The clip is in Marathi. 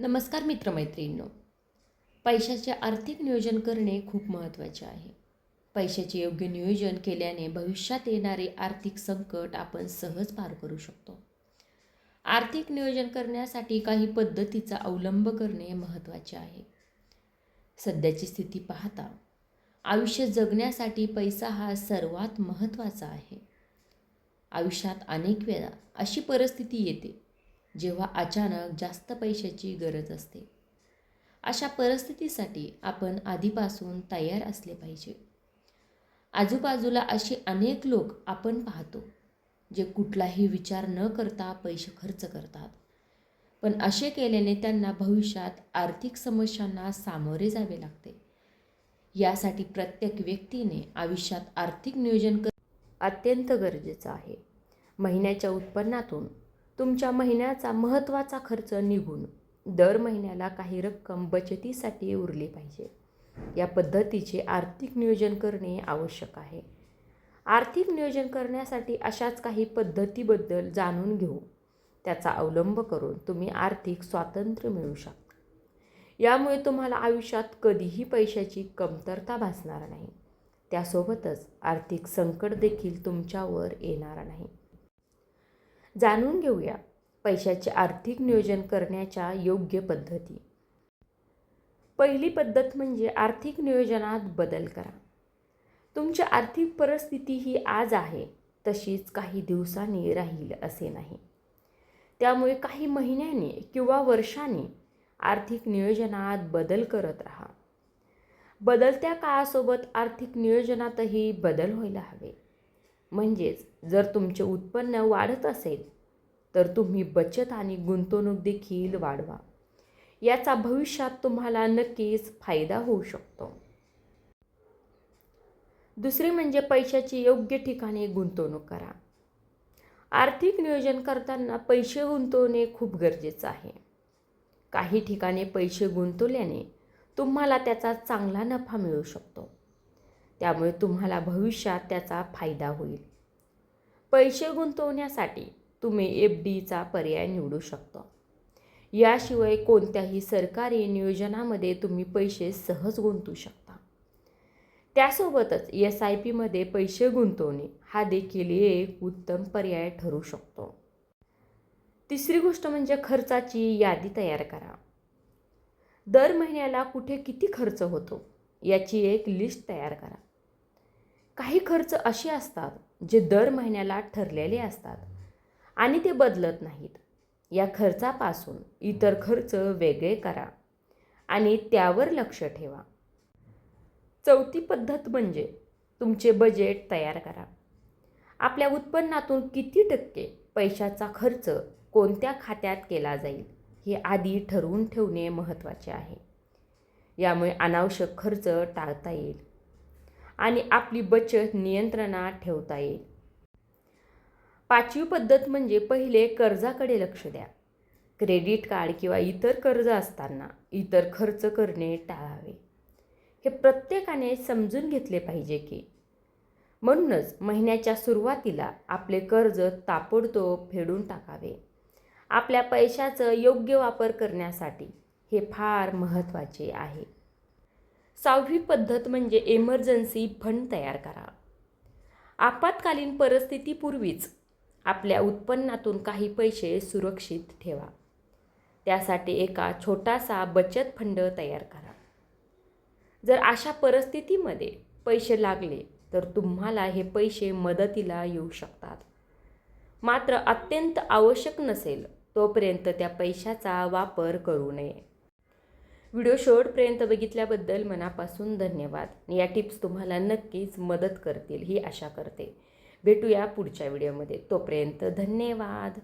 नमस्कार मित्रमैत्रिणींनो. पैशाचे आर्थिक नियोजन करणे खूप महत्त्वाचे आहे. पैशाचे योग्य नियोजन केल्याने भविष्यात येणारे आर्थिक संकट आपण सहज पार करू शकतो. आर्थिक नियोजन करण्यासाठी काही पद्धतीचा अवलंब करणे महत्त्वाचे आहे. सध्याची स्थिती पाहता आयुष्य जगण्यासाठी पैसा हा सर्वात महत्त्वाचा आहे. आयुष्यात अनेक वेळा अशी परिस्थिती येते जेव्हा अचानक जास्त पैशाची गरज असते. अशा परिस्थितीसाठी आपण आधीपासून तयार असले पाहिजे. आजूबाजूला असे अनेक लोक आपण पाहतो जे कुठलाही विचार न करता पैसे खर्च करतात. पण असे केल्याने त्यांना भविष्यात आर्थिक समस्यांना सामोरे जावे लागते. यासाठी प्रत्येक व्यक्तीने आयुष्यात आर्थिक नियोजन कर अत्यंत गरजेचं आहे. महिन्याच्या उत्पन्नातून तुमच्या महिन्याचा महत्त्वाचा खर्च निघून दर महिन्याला काही रक्कम बचतीसाठी उरली पाहिजे. या पद्धतीचे आर्थिक नियोजन करणे आवश्यक आहे. आर्थिक नियोजन करण्यासाठी अशाच काही पद्धतीबद्दल जाणून घेऊ. त्याचा अवलंब करून तुम्ही आर्थिक स्वातंत्र्य मिळू शकता. यामुळे तुम्हाला आयुष्यात कधीही पैशाची कमतरता भासणार नाही. त्यासोबतच आर्थिक संकट देखील तुमच्यावर येणार नाही. जाणून घेऊया पैशाचे आर्थिक नियोजन करण्याच्या योग्य पद्धती. पहिली पद्धत म्हणजे आर्थिक नियोजनात बदल करा. तुमची आर्थिक परिस्थिती ही आज आहे तशीच काही दिवसांनी राहील असे नाही. त्यामुळे काही महिन्यांनी किंवा वर्षांनी आर्थिक नियोजनात बदल करत राहा. बदलत्या काळासोबत आर्थिक नियोजनातही बदल व्हायला हवे. म्हणजेच जर तुमचे उत्पन्न वाढत असेल तर तुम्ही बचत आणि गुंतवणूक देखील वाढवा. याचा भविष्यात तुम्हाला नक्कीच फायदा होऊ शकतो. दुसरे म्हणजे पैशाची योग्य ठिकाणी गुंतवणूक करा. आर्थिक नियोजन करताना पैसे गुंतवणे खूप गरजेचं आहे. काही ठिकाणी पैसे गुंतवल्याने तुम्हाला त्याचा चांगला नफा मिळू शकतो. त्यामुळे तुम्हाला भविष्यात त्याचा फायदा होईल. पैसे गुंतवण्यासाठी तुम्ही एफ डीचा पर्याय निवडू शकता. याशिवाय कोणत्याही सरकारी नियोजनामध्ये तुम्ही पैसे सहज गुंतवू शकता. त्यासोबतच एस आय पीमध्ये पैसे गुंतवणे हा देखील एक उत्तम पर्याय ठरू शकतो. तिसरी गोष्ट म्हणजे खर्चाची यादी तयार करा. दर महिन्याला कुठे किती खर्च होतो? याची एक लिस्ट तयार करा. काही खर्च असे असतात जे दर महिन्याला ठरलेले असतात आणि ते बदलत नाहीत. या खर्चापासून इतर खर्च वेगळे करा आणि त्यावर लक्ष ठेवा. चौथी पद्धत म्हणजे तुमचे बजेट तयार करा. आपल्या उत्पन्नातून किती टक्के पैशाचा खर्च कोणत्या खात्यात केला जाईल हे आधी ठरवून ठेवणे महत्त्वाचे आहे. यामुळे अनावश्यक खर्च टाळता येईल आणि आपली बचत नियंत्रणात ठेवता येईल. पाचवी पद्धत म्हणजे पहिले कर्जाकडे लक्ष द्या. क्रेडिट कार्ड किंवा इतर कर्ज असताना इतर खर्च करणे टाळावे. हे प्रत्येकाने समजून घेतले पाहिजे की म्हणूनच महिन्याच्या सुरुवातीला आपले कर्ज ताबडतोब फेडून टाकावे. आपल्या पैशाचं योग्य वापर करण्यासाठी हे फार महत्त्वाचे आहे. सहावी पद्धत म्हणजे एमर्जन्सी फंड तयार करा. आपत्कालीन परिस्थितीपूर्वीच आपल्या उत्पन्नातून काही पैसे सुरक्षित ठेवा. त्यासाठी एका छोटासा बचत फंड तयार करा. जर अशा परिस्थितीमध्ये पैसे लागले तर तुम्हाला हे पैसे मदतीला येऊ शकतात. मात्र अत्यंत आवश्यक नसेल तोपर्यंत त्या पैशाचा वापर करू नये. व्हिडिओ शेवटपर्यंत बघितल्याबद्दल मनापासून धन्यवाद. या टिप्स तुम्हाला नक्कीच मदत करतील ही आशा करते. भेटूया पुढच्या व्हिडिओमध्ये. तोपर्यंत धन्यवाद.